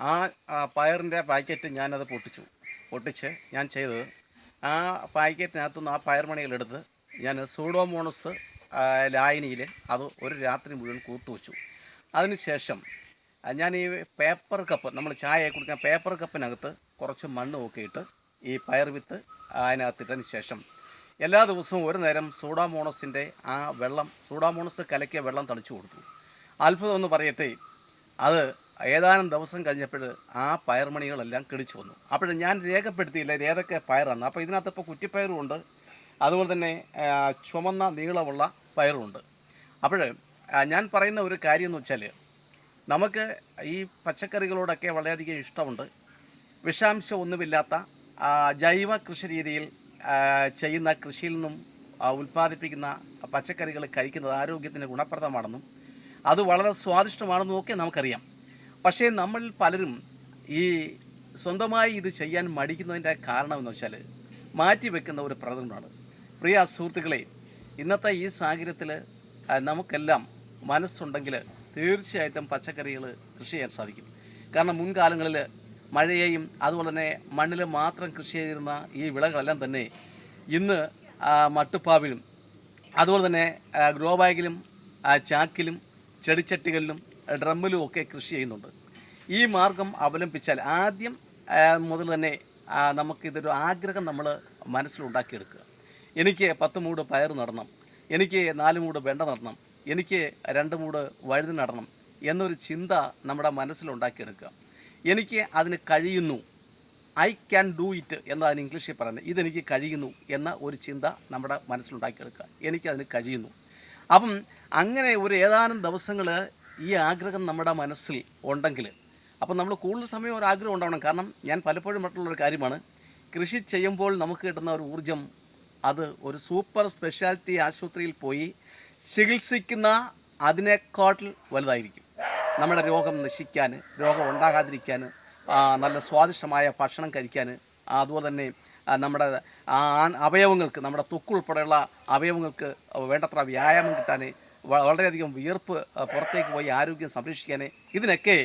ആ പയറിന്റെ പാക്കറ്റ് ഞാനത് പൊട്ടിച്ചു. പൊട്ടിച്ച് ഞാൻ ചെയ്തത്. ആ പാക്കറ്റിനകത്തുനിന്ന് ആ പയർമണികളെടുത്ത് ഞാൻ സൂഡോമോണസ് ലായനിയിൽ അത് ഒരു രാത്രി മുഴുവൻ കൂത്തു വച്ചു. അതിനുശേഷം ഞാൻ ഈ പേപ്പർ കപ്പ് നമ്മൾ ചായ കുടിക്കുന്ന പേപ്പർ കപ്പിനകത്ത് കുറച്ച് മണ്ണ് നോക്കിയിട്ട് ഈ പയർ വിത്ത് അതിനകത്തിട്ടതിന് ശേഷം എല്ലാ ദിവസവും ഒരു നേരം സൂഡാമോണസിന്റെ ആ വെള്ളം സൂഡാമോണസ് കലക്കിയ വെള്ളം തളിച്ചു കൊടുത്തു. അത്ഭുതം എന്ന് പറയട്ടെ അത് ഏതാനും ദിവസം കഴിഞ്ഞപ്പോൾ ആ പയർമണികളെല്ലാം കിടിച്ചു വന്നു. അപ്പോൾ ഞാൻ രേഖപ്പെടുത്തിയില്ല ഇത് ഏതൊക്കെ പയറാണ് അപ്പോൾ ഇതിനകത്ത് ഇപ്പോൾ കുറ്റിപ്പയറും ഉണ്ട് അതുപോലെ തന്നെ ചുമന്ന നീളമുള്ള പയറുമുണ്ട്. അപ്പോൾ ഞാൻ പറയുന്ന ഒരു കാര്യം എന്ന് വെച്ചാൽ നമുക്ക് ഈ പച്ചക്കറികളോടൊക്കെ വളരെയധികം ഇഷ്ടമുണ്ട്. വിഷാംശം ഒന്നുമില്ലാത്ത ജൈവ കൃഷി രീതിയിൽ ചെയ്യുന്ന കൃഷിയിൽ നിന്നും ഉൽപ്പാദിപ്പിക്കുന്ന പച്ചക്കറികൾ കഴിക്കുന്നത് ആരോഗ്യത്തിന് ഗുണപ്രദമാണെന്നും അത് വളരെ സ്വാദിഷ്ടമാണെന്നും ഒക്കെ നമുക്കറിയാം. പക്ഷേ നമ്മൾ പലരും ഈ സ്വന്തമായി ഇത് ചെയ്യാൻ മടിക്കുന്നതിന്റെ കാരണം എന്ന് വെച്ചാൽ മാറ്റി വെക്കുന്ന ഒരു പ്രകടനമാണ് പ്രിയ സുഹൃത്തുക്കളെ ഇന്നത്തെ ഈ സാഹചര്യത്തിൽ നമുക്കെല്ലാം മനസ്സുണ്ടെങ്കിൽ തീർച്ചയായിട്ടും പച്ചക്കറികൾ കൃഷി ചെയ്യാൻ സാധിക്കും. കാരണം മുൻകാലങ്ങളിൽ മഴയെയും അതുപോലെ തന്നെ മണ്ണിൽ മാത്രം കൃഷി ചെയ്തിരുന്ന ഈ വിളകളെല്ലാം തന്നെ ഇന്ന് മട്ടുപ്പാവിലും അതുപോലെ തന്നെ ഗ്രോ ബാഗിലും ചാക്കിലും ചെടിച്ചട്ടികളിലും ഡ്രമ്മിലും ഒക്കെ കൃഷി ചെയ്യുന്നുണ്ട്. ഈ മാർഗം അവലംബിച്ചാൽ ആദ്യം മുതൽ തന്നെ നമുക്കിതൊരു ആഗ്രഹം നമ്മൾ മനസ്സിലുണ്ടാക്കിയെടുക്കുക എനിക്ക് പത്ത് മൂട് പയർ നടണം എനിക്ക് നാല് മൂട് വെണ്ട നടണം എനിക്ക് രണ്ട് മൂട് വഴുതി നടണം എന്നൊരു ചിന്ത നമ്മുടെ മനസ്സിലുണ്ടാക്കിയെടുക്കുക എനിക്ക് അതിന് കഴിയുന്നു. ഐ ക്യാൻ ഡു ഇറ്റ് എന്നതാണ് ഇംഗ്ലീഷിൽ പറയുന്നത്. ഇതെനിക്ക് കഴിയുന്നു എന്ന ഒരു ചിന്ത നമ്മുടെ മനസ്സിലുണ്ടാക്കിയെടുക്കുക എനിക്കതിന് കഴിയുന്നു. അപ്പം അങ്ങനെ ഒരു ഏതാനും ദിവസങ്ങൾ ഈ ആഗ്രഹം നമ്മുടെ മനസ്സിൽ ഉണ്ടെങ്കിൽ അപ്പം നമ്മൾ കൂടുതൽ സമയം ഒരു ആഗ്രഹം ഉണ്ടാവണം. കാരണം ഞാൻ പലപ്പോഴും മറ്റുള്ളൊരു കാര്യമാണ്. കൃഷി ചെയ്യുമ്പോൾ നമുക്ക് കിട്ടുന്ന ഒരു ഊർജം അത് ഒരു സൂപ്പർ സ്പെഷ്യാലിറ്റി ആശുപത്രിയിൽ പോയി ചികിത്സിക്കുന്ന അതിനേക്കാട്ടിൽ വലുതായിരിക്കും. നമ്മുടെ രോഗം നശിക്കാൻ രോഗം ഉണ്ടാകാതിരിക്കാൻ നല്ല സ്വാദിഷ്ടമായ ഭക്ഷണം കഴിക്കാൻ അതുപോലെ തന്നെ നമ്മുടെ അവയവങ്ങൾക്ക് നമ്മുടെ തൊക്കുൾപ്പെടെയുള്ള അവയവങ്ങൾക്ക് വേണ്ടത്ര വ്യായാമം കിട്ടാൻ വളരെയധികം വിയർപ്പ് പുറത്തേക്ക് പോയി ആരോഗ്യം സംരക്ഷിക്കാൻ ഇതിനൊക്കെ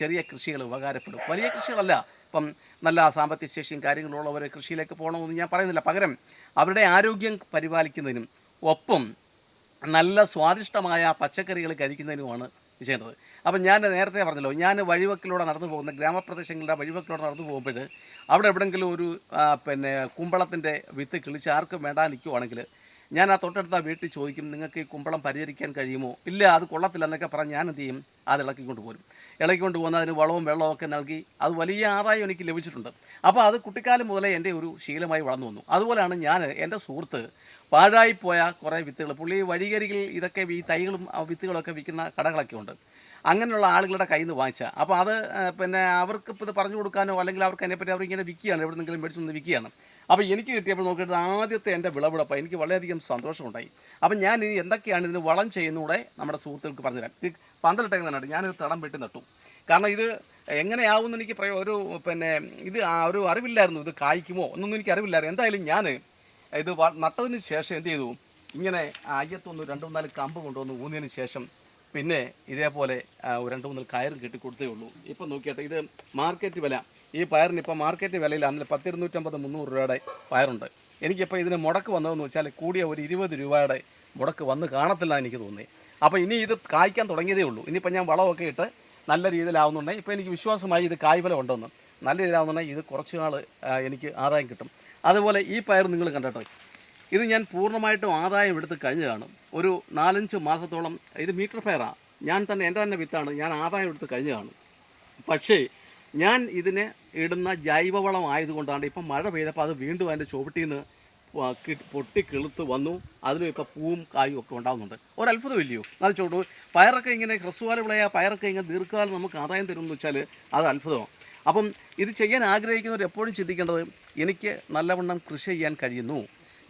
ചെറിയ കൃഷികൾ ഉപകാരപ്പെടും. വലിയ കൃഷികളല്ല. ഇപ്പം നല്ല സാമ്പത്തിക ശേഷിയും കാര്യങ്ങളുള്ളവർ കൃഷിയിലേക്ക് പോകണമെന്ന് ഞാൻ പറയുന്നില്ല. പകരം അവരുടെ ആരോഗ്യം പരിപാലിക്കുന്നതിനും ഒപ്പം നല്ല സ്വാദിഷ്ടമായ പച്ചക്കറികൾ കഴിക്കുന്നതിനുമാണ് ചെയ്യേണ്ടത്. അപ്പം ഞാൻ നേരത്തെ പറഞ്ഞല്ലോ ഞാൻ വഴിവക്കിലൂടെ നടന്നു പോകുന്ന ഗ്രാമപ്രദേശങ്ങളുടെ വഴിവക്കിലൂടെ നടന്നു പോകുമ്പോൾ അവിടെ എവിടെയെങ്കിലും ഒരു പിന്നെ കുമ്പളത്തിന്റെ വിത്ത് കിളിച്ച് ആർക്കും വേണ്ടാതെ നിൽക്കുവാണെങ്കിൽ ഞാൻ ആ തൊട്ടടുത്ത വീട്ടിൽ ചോദിക്കും നിങ്ങൾക്ക് ഈ കുമ്പളം പരിചരിക്കാൻ കഴിയുമോ? ഇല്ല അത് കൊള്ളത്തില്ല എന്നൊക്കെ പറഞ്ഞ് ഞാൻ എന്ത് ചെയ്യും? അത് ഇളക്കിക്കൊണ്ട് പോരും ഇളക്കിക്കൊണ്ട് പോകുന്ന അതിന് വളവും വെള്ളവും ഒക്കെ നൽകി അത് വലിയ ആദായം എനിക്ക് ലഭിച്ചിട്ടുണ്ട്. അപ്പോൾ അത് കുട്ടിക്കാലം മുതലേ എന്റെ ഒരു ശീലമായി വളർന്നു വന്നു. അതുപോലെയാണ് ഞാൻ എന്റെ സുഹൃത്ത് പാഴായിപ്പോയ കുറേ വിത്തുകൾ. പുള്ളി വഴികരികിൽ ഇതൊക്കെ ഈ തൈകളും വിത്തുകളൊക്കെ വിൽക്കുന്ന കടകളൊക്കെ ഉണ്ട്. അങ്ങനെയുള്ള ആളുകളുടെ കയ്യിൽ നിന്ന് വാങ്ങിച്ച അപ്പോൾ അത് പിന്നെ അവർക്ക് ഇത് പറഞ്ഞു കൊടുക്കാനോ അല്ലെങ്കിൽ അവർക്ക് അതിനെപ്പറ്റി അവർ ഇങ്ങനെ വിൽക്കുകയാണ്. എവിടെന്നെങ്കിലും മേടിച്ചൊന്ന് വിൽക്കുകയാണ്. അപ്പോൾ എനിക്ക് കിട്ടിയപ്പോൾ നോക്കിയിട്ട് ആദ്യത്തെ എന്റെ വിളവെടുപ്പ് എനിക്ക് വളരെയധികം സന്തോഷമുണ്ടായി. അപ്പം ഞാൻ ഇനി എന്തൊക്കെയാണ് ഇതിന് വളം ചെയ്യുന്നൂടെ നമ്മുടെ സുഹൃത്തുക്കൾക്ക് പറഞ്ഞുതരാം. ഇത് പന്തലിട്ടേക്കുന്നുണ്ട് ഞാനിത് തടം വെട്ടി നട്ടു. കാരണം ഇത് എങ്ങനെയാവുമെന്ന് എനിക്ക് പറയാം ഒരു പിന്നെ ഇത് ഒരു അറിവില്ലായിരുന്നു. ഇത് കായ്ക്കുമോ ഒന്നൊന്നും എനിക്ക് അറിവില്ലായിരുന്നു. എന്തായാലും ഞാൻ ഇത് നട്ടതിന് ശേഷം എന്ത് ചെയ്തു? ഇങ്ങനെ അയ്യത്തൊന്ന് രണ്ട് മൂന്നാൽ കമ്പ് കൊണ്ടുവന്ന് ഊന്നിയതിന് ശേഷം പിന്നെ ഇതേപോലെ രണ്ട് മൂന്ന് കയറും കെട്ടി കൊടുത്തേ ഉള്ളൂ. ഇപ്പം നോക്കിയാട്ടെ ഇത് മാർക്കറ്റ് വില ഈ പയറിന് ഇപ്പോൾ മാർക്കറ്റ് വിലയിൽ അന്നിൽ പത്തിരുന്നൂറ്റമ്പത് മുന്നൂറ് രൂപയുടെ പയറുണ്ട്. എനിക്കിപ്പോൾ ഇതിന് മുടക്ക് വന്നതെന്ന് വെച്ചാൽ കൂടിയ ഒരു ഇരുപത് രൂപയുടെ മുടക്ക് വന്ന് കാണത്തില്ല എനിക്ക് തോന്നി. അപ്പോൾ ഇനി ഇത് കായ്ക്കാൻ തുടങ്ങിയതേ ഉള്ളൂ. ഇനിയിപ്പോൾ ഞാൻ വളമൊക്കെ ഇട്ട് നല്ല രീതിയിലാവുന്നുണ്ടെങ്കിൽ ഇപ്പോൾ എനിക്ക് വിശ്വാസമായി ഇത് കായ്ഫലം ഉണ്ടെന്ന്. നല്ല രീതിയിലാവുന്നുണ്ടെങ്കിൽ ഇത് കുറച്ച് നാൾ എനിക്ക് ആദായം കിട്ടും. അതുപോലെ ഈ പയർ നിങ്ങൾ കണ്ടോ ഇത് ഞാൻ പൂർണമായിട്ടും ആദായം എടുത്ത് കാണും ഒരു നാലഞ്ച് മാസത്തോളം ഇത് മീറ്റർ പയറാണ് ഞാൻ തന്നെ എന്റെ തന്നെ വിത്താണ് ഞാൻ ആദായം എടുത്ത് കാണും പക്ഷേ ഞാൻ ഇതിനെ ഇടുന്ന ജൈവവളം ആയതുകൊണ്ടാണ് ഇപ്പം മഴ പെയ്തപ്പോൾ അത് വീണ്ടും അതിന്റെ ചുവട്ടിൽ നിന്ന് പൊട്ടി കിളുത്ത് വന്നു. അതിലും ഇപ്പോൾ പൂവും കായും ഒക്കെ ഉണ്ടാകുന്നുണ്ട് ഒരത്ഭുതമില്ലയോ അത് ചോട്ടു പയറൊക്കെ ഇങ്ങനെ ഹ്രസ്വകാല വിളയ. പയറൊക്കെ ഇങ്ങനെ ദീർഘകാലം നമുക്ക് ആദായം തരുമെന്ന് വെച്ചാൽ അത് അത്ഭുതമാണ്. അപ്പം ഇത് ചെയ്യാൻ ആഗ്രഹിക്കുന്നവർ എപ്പോഴും ചിന്തിക്കേണ്ടത് എനിക്ക് നല്ലവണ്ണം കൃഷി ചെയ്യാൻ കഴിയുന്നു.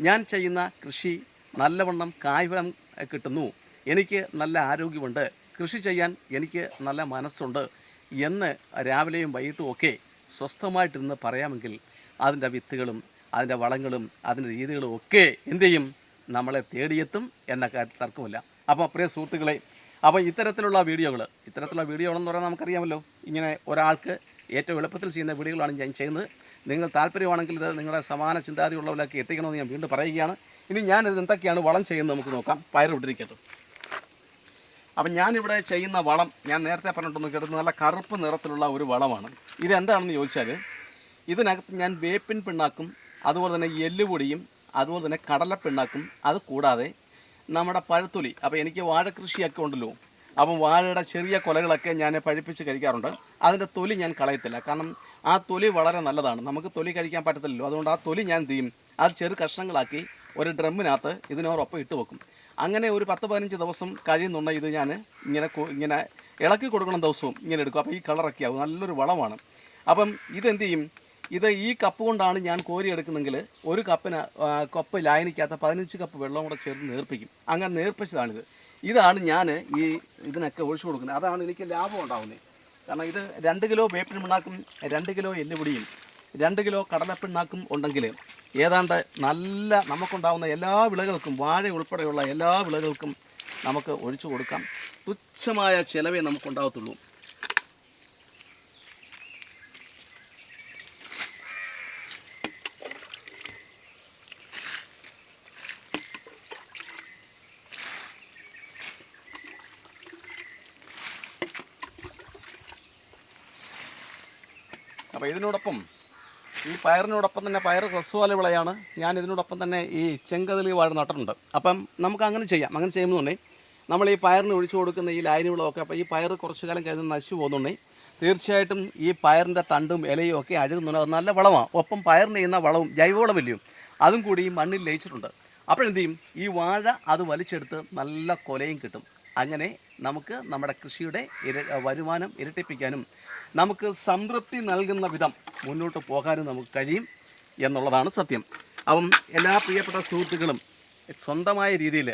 ഞാൻ ചെയ്യുന്ന കൃഷി നല്ലവണ്ണം കായ്ഫലം കിട്ടുന്നു. എനിക്ക് നല്ല ആരോഗ്യമുണ്ട്. കൃഷി ചെയ്യാൻ എനിക്ക് നല്ല മനസ്സുണ്ട്. എന്ന് രാവിലെയും വൈകിട്ടും ഒക്കെ സ്വസ്ഥമായിട്ടിരുന്ന് പറയാമെങ്കിൽ അതിന്റെ വിത്തുകളും അതിന്റെ വളങ്ങളും അതിന്റെ രീതികളും ഒക്കെ എന്ത് ചെയ്യും? നമ്മളെ തേടിയെത്തും എന്ന കാര്യത്തിൽ തർക്കമില്ല. അപ്പോൾ പ്രിയ സുഹൃത്തുക്കളെ അപ്പോൾ ഇത്തരത്തിലുള്ള വീഡിയോകൾ ഇത്തരത്തിലുള്ള വീഡിയോകളെന്ന് പറഞ്ഞാൽ നമുക്കറിയാമല്ലോ. ഇങ്ങനെ ഒരാൾക്ക് ഏറ്റവും എളുപ്പത്തിൽ ചെയ്യുന്ന വീഡിയോകളാണ് ഞാൻ ചെയ്യുന്നത്. നിങ്ങൾ താല്പര്യമാണെങ്കിൽ ഇത് നിങ്ങളുടെ സമാന ചിന്താതിയുള്ളവരിലേക്ക് എത്തിക്കണമെന്ന് ഞാൻ വീണ്ടും പറയുകയാണ്. ഇനി ഞാനിത് എന്തൊക്കെയാണ് വളം ചെയ്യുന്നത് നമുക്ക് നോക്കാം. പയർ വിട്ടിരിക്കട്ടെ. അപ്പം ഞാനിവിടെ ചെയ്യുന്ന വളം ഞാൻ നേരത്തെ പറഞ്ഞിട്ടൊന്ന് കേട്ടത് നല്ല കറുപ്പ് നിറത്തിലുള്ള ഒരു വളമാണ്. ഇതെന്താണെന്ന് ചോദിച്ചാൽ ഇതിനകത്ത് ഞാൻ വേപ്പിൻ പിണ്ണാക്കും അതുപോലെ തന്നെ എല്ലുപൊടിയും അതുപോലെ തന്നെ കടലപ്പിണ്ണാക്കും. അത് കൂടാതെ നമ്മുടെ പഴത്തൊലി അപ്പോൾ എനിക്ക് വാഴ കൃഷിയൊക്കെ ഉണ്ടല്ലോ അപ്പം വാഴയുടെ ചെറിയ കൊലകളൊക്കെ ഞാൻ പഴിപ്പിച്ച് കഴിക്കാറുണ്ട്. അതിന്റെ തൊലി ഞാൻ കളയത്തില്ല. കാരണം ആ തൊലി വളരെ നല്ലതാണ്. നമുക്ക് തൊലി കഴിക്കാൻ പറ്റത്തില്ലല്ലോ. അതുകൊണ്ട് ആ തൊലി ഞാൻ തീയും അത് ചെറു കഷ്ണങ്ങളാക്കി ഒരു ഡ്രമ്മിനകത്ത് ഇതിനോടൊപ്പം ഇട്ട് വെക്കും. അങ്ങനെ ഒരു പത്ത് പതിനഞ്ച് ദിവസം കഴിയുന്നുണ്ട് ഇത് ഞാൻ ഇങ്ങനെ ഇങ്ങനെ ഇളക്കി കൊടുക്കണം ദിവസവും ഇങ്ങനെ എടുക്കും. അപ്പോൾ ഈ കളറൊക്കെ ആവും. നല്ലൊരു വളമാണ്. അപ്പം ഇതെന്ത് ചെയ്യും? ഇത് ഈ കപ്പ് കൊണ്ടാണ് ഞാൻ കോരി എടുക്കുന്നെങ്കിൽ ഒരു കപ്പിന് കപ്പ് ലായനിക്കകത്ത് പതിനഞ്ച് കപ്പ് വെള്ളം കൂടെ ചേർത്ത് നേർപ്പിക്കും. അങ്ങനെ നേർപ്പിച്ചതാണിത്. ഇതാണ് ഞാൻ ഈ ഇതിനൊക്കെ ഒഴിച്ചു കൊടുക്കുന്നത്. അതാണ് എനിക്ക് ലാഭം ഉണ്ടാകുന്നത് കാരണം ഇത് രണ്ട് കിലോ വേപ്പിൻ മണ്ണാക്കും രണ്ട് കിലോ എല്ലുപൊടിയും രണ്ട് കിലോ കടലപ്പിണ്ണാക്കും ഉണ്ടെങ്കിൽ ഏതാണ്ട് നല്ല നമുക്കുണ്ടാകുന്ന എല്ലാ വിളകൾക്കും വാഴ ഉൾപ്പെടെയുള്ള എല്ലാ വിളകൾക്കും നമുക്ക് ഒഴിച്ചു കൊടുക്കാം. തുച്ഛമായ ചിലവേ നമുക്കുണ്ടാകത്തുള്ളൂ അപ്പോൾ ഇതിനോടൊപ്പം ഈ പയറിനോടൊപ്പം തന്നെ പയർ റസ്വാല വിളയാണ് ഞാൻ ഇതിനോടൊപ്പം തന്നെ ഈ ചെങ്കതലി വാഴ നട്ടിട്ടുണ്ട്. അപ്പം നമുക്ക് അങ്ങനെ ചെയ്യാം. അങ്ങനെ ചെയ്യുന്നുണ്ടെങ്കിൽ നമ്മൾ ഈ പയറിന് ഒഴിച്ചു കൊടുക്കുന്ന ഈ ലൈനി വിളമൊക്കെ അപ്പോൾ ഈ പയർ കുറച്ച് കാലം കഴിഞ്ഞ് നശിച്ചു പോകുന്നുണ്ടെങ്കിൽ തീർച്ചയായിട്ടും ഈ പയറിന്റെ തണ്ടും ഇലയും ഒക്കെ അഴുകുന്നുണ്ട്. അത് നല്ല വളമാണ്. ഒപ്പം പയറിന് ചെയ്യുന്ന വളവും ജൈവവളമില്ലയും അതും കൂടി ഈ മണ്ണിൽ ലയിച്ചിട്ടുണ്ട്. അപ്പോഴെന്ത് ചെയ്യും? ഈ വാഴ അത് വലിച്ചെടുത്ത് നല്ല കൊലയും കിട്ടും. അങ്ങനെ നമുക്ക് നമ്മുടെ കൃഷിയുടെ ഇര വരുമാനം ഇരട്ടിപ്പിക്കാനും നമുക്ക് സംതൃപ്തി നൽകുന്ന വിധം മുന്നോട്ട് പോകാനും നമുക്ക് കഴിയും എന്നുള്ളതാണ് സത്യം. അപ്പം എല്ലാ പ്രിയപ്പെട്ട സുഹൃത്തുക്കളും സ്വന്തമായ രീതിയിൽ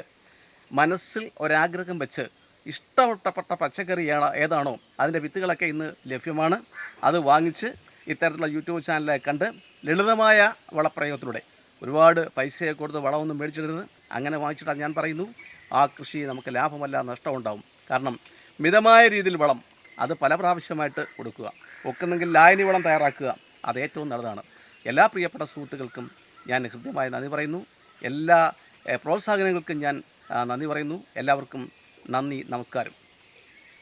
മനസ്സിൽ ഒരാഗ്രഹം വെച്ച് ഇഷ്ടപ്പെട്ട പച്ചക്കറി ഏതാണോ അതിന്റെ വിത്തുകളൊക്കെ ഇന്ന് ലഭ്യമാണ്. അത് വാങ്ങിച്ച് ഇത്തരത്തിലുള്ള യൂട്യൂബ് ചാനലിലെ കണ്ട് ലളിതമായ വളപ്രയോഗത്തിലൂടെ ഒരുപാട് പൈസയെ കൊടുത്ത് വളമൊന്നും മേടിച്ചിടരുത്. അങ്ങനെ വാങ്ങിച്ചിട്ടാണ് ഞാൻ പറയുന്നു ആ കൃഷി നമുക്ക് ലാഭമല്ല നഷ്ടമുണ്ടാവും. കാരണം മിതമായ രീതിയിൽ വളം അത് പല പ്രാവശ്യമായിട്ട് കൊടുക്കുക. ഒക്കുന്നെങ്കിൽ ലായനി വളം തയ്യാറാക്കുക അത് ഏറ്റവും നല്ലതാണ്. എല്ലാ പ്രിയപ്പെട്ട സുഹൃത്തുക്കൾക്കും ഞാൻ ഹൃദ്യമായ നന്ദി പറയുന്നു. എല്ലാ പ്രോത്സാഹനങ്ങൾക്കും ഞാൻ നന്ദി പറയുന്നു. എല്ലാവർക്കും നന്ദി നമസ്കാരം.